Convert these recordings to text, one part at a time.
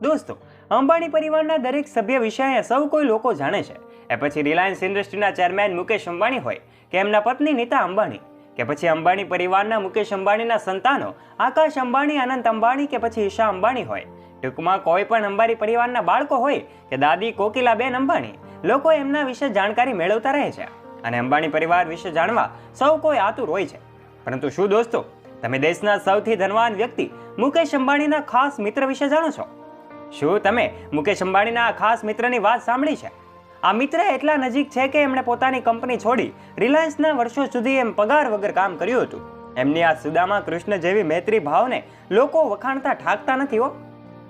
દોસ્તો, અંબાણી પરિવારના દરેક સભ્ય વિશે સૌ કોઈ લોકો જાણે છે એ પછી રિલાયન્સ ઇન્ડસ્ટ્રીના ચેરમેન મુકેશ અંબાણી હોય કે એમના પત્ની નીતા અંબાણી, કે પછી અંબાણી પરિવારના મુકેશ અંબાણીના સંતાનો આકાશ અંબાણી, અનંત અંબાણી કે પછી ઈશા અંબાણી હોય. ટૂંકમાં કોઈ પણ અંબાણી પરિવારના બાળકો હોય કે દાદી કોકિલાબેન અંબાણી, લોકો એમના વિશે જાણકારી મેળવતા રહે છે અને અંબાણી પરિવાર વિશે જાણવા સૌ કોઈ આતુર હોય છે. પરંતુ શું દોસ્તો, તમે દેશના સૌથી ધનવાન વ્યક્તિ મુકેશ અંબાણીના ખાસ મિત્ર વિશે જાણો છો? શું તમે મુકેશ અંબાણીના ખાસ મિત્રની વાત સાંભળી છે? આ મિત્ર એટલા નજીક છે કે એમણે પોતાની કંપની છોડી રિલાયન્સના વર્ષો સુધી એમ પગાર વગર કામ કર્યું હતું. એમની આ સુદામા કૃષ્ણ જેવી મૈત્રી ભાવને લોકો વખાણતા ઠાકતા નથી હો.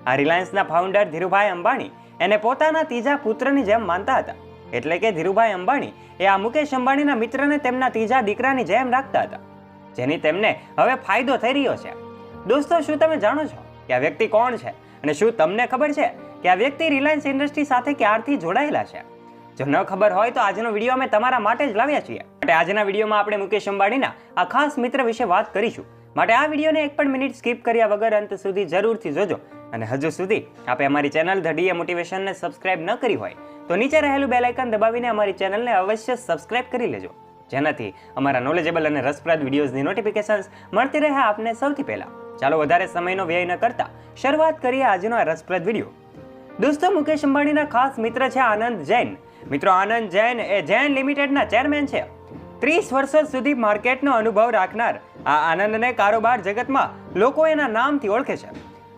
આ રિલાયન્સના ફાઉન્ડર ધીરુભાઈ અંબાણી એને પોતાના ત્રીજા પુત્રની જેમ માનતા હતા. એટલે કે ધીરુભાઈ અંબાણી એ આ મુકેશ અંબાણીના મિત્રને તેમના ત્રીજા દીકરાની જેમ રાખતા હતા. જેની તેમને હવે ફાયદો થઈ રહ્યો છે. દોસ્તો, શું તમે જાણો છો કે આ વ્યક્તિ કોણ છે? અને શું તમને ખબર છે કે આ વ્યક્તિ રિલાયન્સ ઇન્ડસ્ટ્રી સાથે ક્યારથી જોડાયેલા છે? જો ન ખબર હોય તો આજનો વીડિયો અમે તમારા માટે જ લાવ્યા છીએ. માટે આજના વિડીયોમાં આપણે મુકેશ અંબાણીના આ ખાસ મિત્ર વિશે વાત કરીશું. માટે આ વિડીયોને એક પણ મિનિટ સ્કીપ કર્યા વગર અંત સુધી જરૂરથી જોજો. અને હજુ સુધી આપે અમારી ચેનલ ધ ડીએ મોટિવેશનને સબસ્ક્રાઇબ ન કરી હોય તો નીચે રહેલું બેલ આઇકન દબાવીને અમારી ચેનલને અવશ્ય સબસ્ક્રાઇબ કરી લેજો. જેનાથી અમારા નોલેજેબલ અને રસપ્રદ વિડીયોઝની નોટિફિકેશન્સ મળતી રહે આપને સૌથી પહેલા. ચાલો વધારે સમયનો વ્યય ન કરતા શરૂઆત કરીએ આજનો આ રસપ્રદ વીડિયો. દોસ્તો, મુકેશ અંબાણીના ખાસ મિત્ર છે આનંદ જૈન. મિત્રો, આનંદ જૈન એ જૈન લિમિટેડના ચેરમેન છે. ત્રીસ વર્ષો સુધી માર્કેટનો અનુભવ રાખનાર આ આનંદને કારોબાર જગતમાં લોકો એના નામથી ઓળખે છે.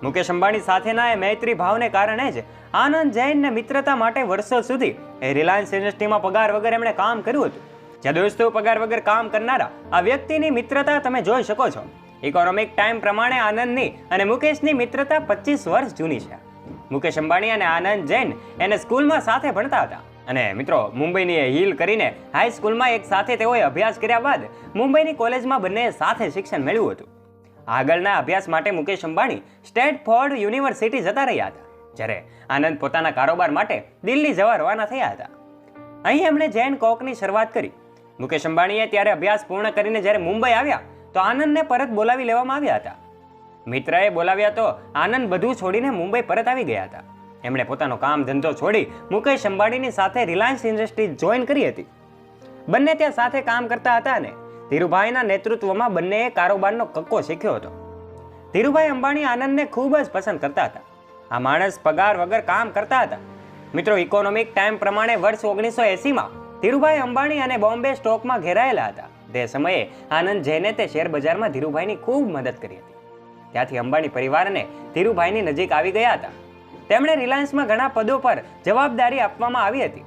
મુકેશ અંબાણી સાથેના એ મૈત્રી ભાવને કારણે જ આનંદ જૈનને મિત્રતા માટે વર્ષો સુધી એ રિલાયન્સ ઇન્ડસ્ટ્રીમાં પગાર વગર એમણે કામ કર્યું હતું. જ્યાં દોસ્તો, પગાર વગર કામ કરનારા આ વ્યક્તિની મિત્રતા તમે જોઈ શકો છો. ઇકોનોમિક ટાઈમ પ્રમાણે આનંદની અને મુકેશની મિત્રતા પચીસ વર્ષ જૂની છે. મુકેશ અંબાણી અને આનંદ જૈન એને સ્કૂલમાં સાથે ભણતા હતા. અને મિત્રો, મુંબઈની હિલ કરીને હાઈ સ્કૂલમાં એક સાથે તેઓએ અભ્યાસ કર્યા બાદ મુંબઈની કોલેજમાં બંને સાથે શિક્ષણ મેળવ્યું હતું. આગળના અભ્યાસ માટે મુકેશ અંબાણી સ્ટેટફોર્ડ યુનિવર્સિટી જતા રહ્યા હતા, જ્યારે આનંદ પોતાના કારોબાર માટે દિલ્હી જવા રવાના થયા હતા. અહીં એમણે જૈન કોકની શરૂઆત કરી. મુકેશ અંબાણીએ ત્યારે અભ્યાસ પૂર્ણ કરીને જ્યારે મુંબઈ આવ્યા તો આનંદને પરત બોલાવી લેવામાં આવ્યા હતા. મિત્રએ બોલાવ્યા તો આનંદ બધું છોડીને મુંબઈ પરત આવી ગયા હતા. એમણે પોતાનો કામ ધંધો છોડી મુકેશ અંબાણીની સાથે રિલાયન્સ ઇન્ડસ્ટ્રી જોઈન કરી હતી. બંને ત્યાં સાથે કામ કરતા હતા અને ધીરુભાઈના નેતૃત્વમાં બંનેએ કારોબારનો કક્કો શીખ્યો હતો. ધીરુભાઈ અંબાણી આનંદને ખૂબ જ પસંદ કરતા હતા. આ માણસ પગાર વગર કામ કરતા હતા. મિત્રો ઇકોનોમિક ટાઈમ પ્રમાણે વર્ષ ઓગણીસો એસીમાં ધીરુભાઈ અંબાણી અને બોમ્બે સ્ટોકમાં ઘેરાયેલા હતા. તે સમયે આનંદ જૈને તે શેર બજારમાં ધીરુભાઈની ખૂબ મદદ કરી હતી. ત્યાંથી અંબાણી પરિવારને ધીરુભાઈની નજીક આવી ગયા હતા. તેમણે રિલાયન્સમાં ઘણા પદો પર જવાબદારી આપવામાં આવી હતી.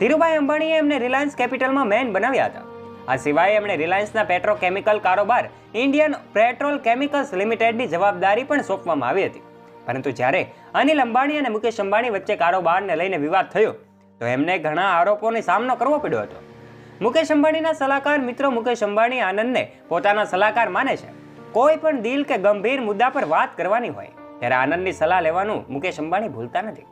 ધીરુભાઈ અંબાણીએ એમને રિલાયન્સ કેપિટલમાં મેન બનાવ્યા હતા. આ સિવાય એમણે રિલાયન્સના પેટ્રોકેમિકલ કારોબાર ઇન્ડિયન પેટ્રોલ કેમિકલ્સ લિમિટેડની જવાબદારી પણ સોંપવામાં આવી હતી. પરંતુ જ્યારે અનિલ અંબાણી અને મુકેશ અંબાણી વચ્ચે કારોબારને લઈને વિવાદ થયો, તો એમને ઘણા આરોપોનો સામનો કરવો પડ્યો હતો. મુકેશ અંબાણીના સલાહકાર મિત્રો મુકેશ અંબાણી આનંદને પોતાના સલાહકાર માને છે. કોઈ પણ દિલ કે ગંભીર મુદ્દા પર વાત કરવાની હોય, ત્યારે આનંદની સલાહ લેવાનું મુકેશ અંબાણી ભૂલતા નથી.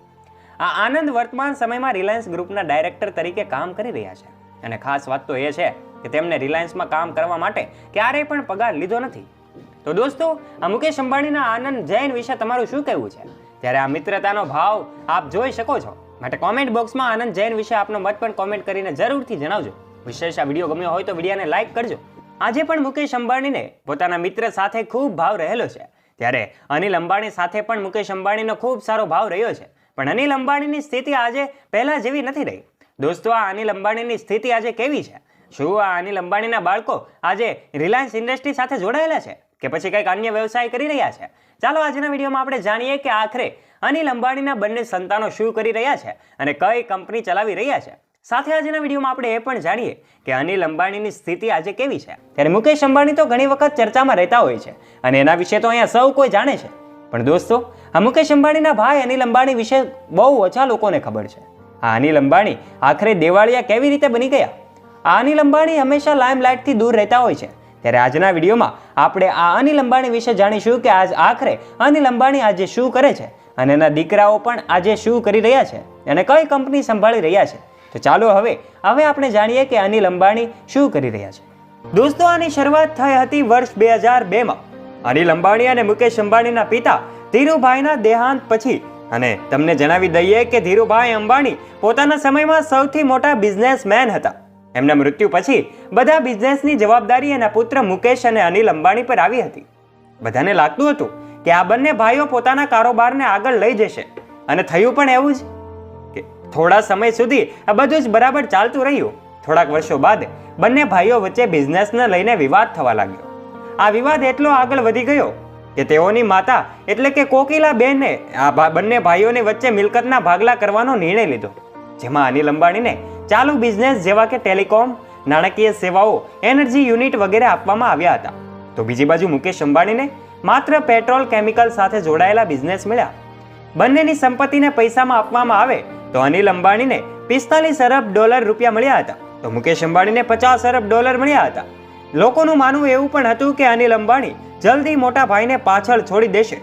આ આનંદ વર્તમાન સમયમાં રિલાયન્સ ગ્રુપના ડાયરેક્ટર તરીકે કામ કરી રહ્યા છે. અને ખાસ વાત તો એ છે કે તેમને રિલાયન્સમાં કામ કરવા માટે ક્યારેય પણ પગાર લીધો નથી. તો દોસ્તો, આ મુકેશ અંબાણીના આનંદ જૈન વિશે તમારું શું કહેવું છે? ત્યારે આ મિત્રતાનો ભાવ આપ જોઈ શકો છો. માટે કોમેન્ટ બોક્સમાં આનંદ જૈન વિશે આપનો મત પણ કોમેન્ટ કરીને જરૂરથી જણાવજો. વિશેષ આ વીડિયો ગમ્યો હોય તો વિડીયોને લાઈક કરજો. આજે પણ મુકેશ અંબાણીને પોતાના મિત્ર સાથે ખૂબ ભાવ રહેલો છે. ત્યારે અનિલ અંબાણી સાથે પણ મુકેશ અંબાણીનો ખૂબ સારો ભાવ રહ્યો છે. પણ અનિલ અંબાણીની સ્થિતિ આજે પહેલા જેવી નથી રહી. દોસ્તો, આ અનિલ અંબાણીની સ્થિતિ આજે કેવી છે? શું આ અનિલ અંબાણીના બાળકો આજે રિલાયન્સ ઇન્ડસ્ટ્રી સાથે જોડાયેલા છે કે પછી કંઈક અન્ય વ્યવસાય કરી રહ્યા છે? ચાલો આજના વિડીયોમાં આપણે જાણીએ કે આખરે અનિલ અંબાણીના બંને સંતાનો શું કરી રહ્યા છે અને કઈ કંપની ચલાવી રહ્યા છે. સાથે આજના વિડીયોમાં આપણે એ પણ જાણીએ કે અનિલ અંબાણીની સ્થિતિ આજે કેવી છે? ત્યારે મુકેશ અંબાણી તો ઘણી વખત ચર્ચામાં રહેતા હોય છે અને એના વિશે તો અહીંયા સૌ કોઈ જાણે છે. પણ દોસ્તો, આ મુકેશ અંબાણીના ભાઈ અનિલ અંબાણી વિશે બહુ ઓછા લોકોને ખબર છે. આ અનિલ અંબાણી આખરે દેવાળિયા કેવી રીતે બની ગયા? આ અનિલ અંબાણી હંમેશા લાઇમલાઇટથી દૂર રહેતા હોય છે. ત્યારે આજના વિડીયોમાં આપણે આ અનિલ અંબાણી વિશે જાણીશું કે આજ આખરે અનિલ અંબાણી આજે શું કરે છે અને એના દીકરાઓ પણ આજે શું કરી રહ્યા છે અને કઈ કંપની સંભાળી રહ્યા છે. તો ચાલો હવે હવે આપણે જાણીએ કે અનિલ અંબાણી શું કરી રહ્યા છે. દોસ્તો, આની શરૂઆત થઈ હતી વર્ષ બે હજાર બેમાં. અનિલ અંબાણી અને મુકેશ અંબાણીના પિતા ધીરુભાઈના દેહાંત પછી. અને તમને જણાવી દઈએ કે ધીરુભાઈ અંબાણી પોતાના સમયમાં સૌથી મોટા બિઝનેસમેન હતા. એમના મૃત્યુ પછી બધા બિઝનેસની જવાબદારી એના પુત્ર મુકેશ અને અનિલ અંબાણી પર આવી હતી. બધાને લાગતું હતું કે આ બંને ભાઈઓ પોતાના કારોબારને આગળ લઈ જશે. અને થયું પણ એવું જ. થોડા સમય સુધી આ બધું જ બરાબર ચાલતું રહ્યું. થોડાક વર્ષો બાદ બંને ભાઈઓ વચ્ચે બિઝનેસને લઈને વિવાદ થવા લાગ્યો. આ વિવાદ એટલો આગળ વધી ગયો કે તેઓની માતા એટલે કે કોકિલા બેને આ બંને ભાઈઓની વચ્ચે મિલકતના ભાગલા કરવાનો નિર્ણય લીધો. જેમાં અનિલ અંબાણીને ચાલુ બિઝનેસ જેવા કે ટેલિકોમ, નાણાકીય સેવાઓ, એનર્જી યુનિટ વગેરે આપવામાં આવ્યા હતા. તો બીજી બાજુ મુકેશ અંબાણીને માત્ર પેટ્રોલ, કેમિકલ સાથે જોડાયેલા બિઝનેસ મળ્યા. બંનેની સંપત્તિને પૈસામાં આપવામાં આવે તો અનિલ અંબાણીને પિસ્તાલીસ અરબ ડોલર રૂપિયા મળ્યા હતા. તો મુકેશ અંબાણીને પચાસ અરબ ડોલર મળ્યા હતા. લોકોનું માનવું એવું પણ હતું કે અનિલ અંબાણી જલ્દી મોટા ભાઈને પાછળ છોડી દેશે.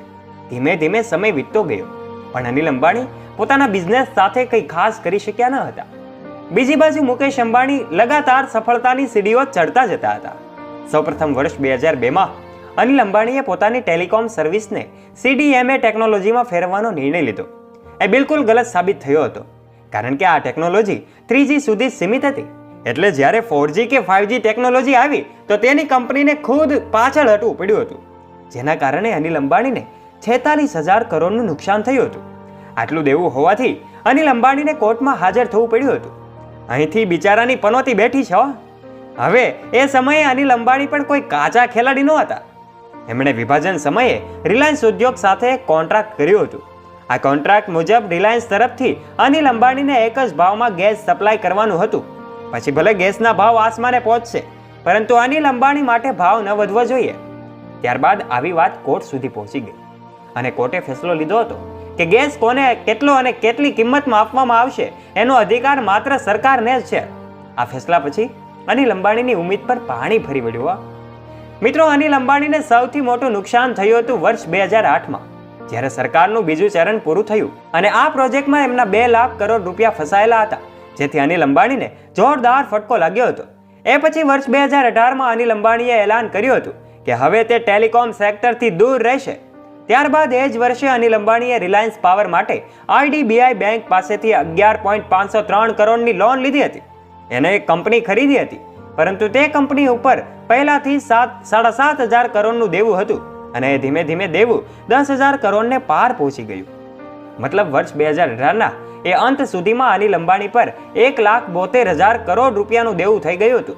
ધીમે ધીમે સમય વીતતો ગયો. પણ અનિલ અંબાણી પોતાના બિઝનેસ સાથે કંઈ ખાસ કરી શક્યા ન હતા. બીજી બાજુ મુકેશ અંબાણી લગાતાર સફળતાની સીડીઓ ચડતા જતા હતા. સૌપ્રથમ વર્ષ બે હજાર બેમાં અનિલ અંબાણીએ પોતાની ટેલિકોમ સર્વિસને સીડીએમએ ટેકનોલોજીમાં ફેરવવાનો નિર્ણય લીધો. એ બિલકુલ ગલત સાબિત થયો હતો. કારણ કે આ ટેકનોલોજી થ્રીજી સુધી સીમિત હતી. એટલે જ્યારે ફોરજી કે ફાઇવજી ટેકનોલોજી આવી, તો તેની કંપનીને ખુદ પાછળ હટવું પડ્યું હતું. જેના કારણે અનિલ અંબાણીને છેતાલીસ હજાર કરોડનું નુકસાન થયું હતું. આટલું દેવું હોવાથી અનિલ અંબાણીને કોર્ટમાં હાજર થવું પડ્યું હતું. અહીંથી બિચારાની પનોતી બેઠી છો હવે એ સમયે અનિલ અંબાણી પણ કોઈ કાચા ખેલાડી ન હતા એમણે વિભાજન સમયે રિલાયન્સ ઉદ્યોગ સાથે કોન્ટ્રાક્ટ કર્યું હતું. આ કોન્ટ્રાક્ટ મુજબ રિલાયન્સ તરફથી અનિલ અંબાણીને એક જ ભાવમાં ગેસ સપ્લાય કરવાનું હતું. પછી ભલે ગેસના ભાવ આસમાને પહોંચશે, પરંતુ અનિલ અંબાણી માટે ભાવ ન વધવો જોઈએ. ત્યારબાદ આવી વાત કોર્ટ સુધી પહોંચી ગઈ. અને કોર્ટે ફેસલો લીધો હતો કે ગેસ કોને કેટલો અને કેટલી કિંમતમાં આપવામાં આવશે, એનો અધિકાર માત્ર સરકારને જ છે. આ ફેસલા પછી અનિલ અંબાણીની ઉમ્મીદ પર પાણી ભરી વળ્યું. મિત્રો, અનિલ અંબાણીને સૌથી મોટું નુકસાન થયું હતું વર્ષ બે હજાર આઠમાં. જ્યારે સરકારનું બીજું ચરણ પૂરું થયું અને આ પ્રોજેક્ટમાં એમના બે લાખ કરોડ રૂપિયા ફસાયેલા હતા, જેથી અનિલ અંબાણીને જોરદાર ફટકો લાગ્યો હતો. એ પછી વર્ષ બે હજાર અઢારમાં અનિલ અંબાણીએ એલાન કર્યું હતું કે હવે તે ટેલિકોમ સેક્ટરથી દૂર રહેશે. ત્યારબાદ એ જ વર્ષે અનિલ અંબાણીએ રિલાયન્સ પાવર માટે આઈડીબીઆઈ બેંક પાસેથી અગિયાર પોઈન્ટ પાંચસો ત્રણ કરોડની લોન લીધી હતી. એને એક કંપની ખરીદી હતી, પરંતુ તે કંપની ઉપર પહેલાથી સાત સાડા સાત હજાર કરોડનું દેવું હતું. અને ધીમે ધીમે દેવું દસ હજાર કરોડને પાર પહોંચી ગયું. મતલબ વર્ષ બે હજાર અઢારના એ અંત સુધીમાં અનિલ અંબાણી પર એક લાખ બોતેર હજાર કરોડ રૂપિયાનું દેવું થઈ ગયું હતું.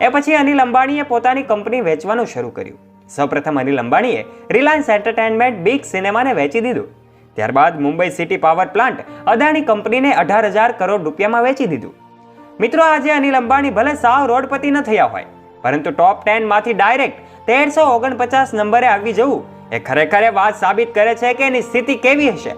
એ પછી અનિલ અંબાણીએ પોતાની કંપની વેચવાનું શરૂ કર્યું. સૌપ્રથમ અનિલ અંબાણીએ રિલાયન્સ એન્ટરટેનમેન્ટ બિગ સિનેમાને વેચી દીધું. ત્યારબાદ Mumbai city power plant Adani કંપનીને અઢાર હજાર કરોડ રૂપિયામાં વેચી દીધું. મિત્રો, આજે અનિલ અંબાણી ભલે સાવ રોડપતિ ન થયા હોય પરંતુ ટોપ ટેનમાંથી ડાયરેક્ટ તેરસો ઓગણપચાસ નંબરે આવી જવું એ ખરેખર વાત સાબિત કરે છે કે એની સ્થિતિ કેવી હશે?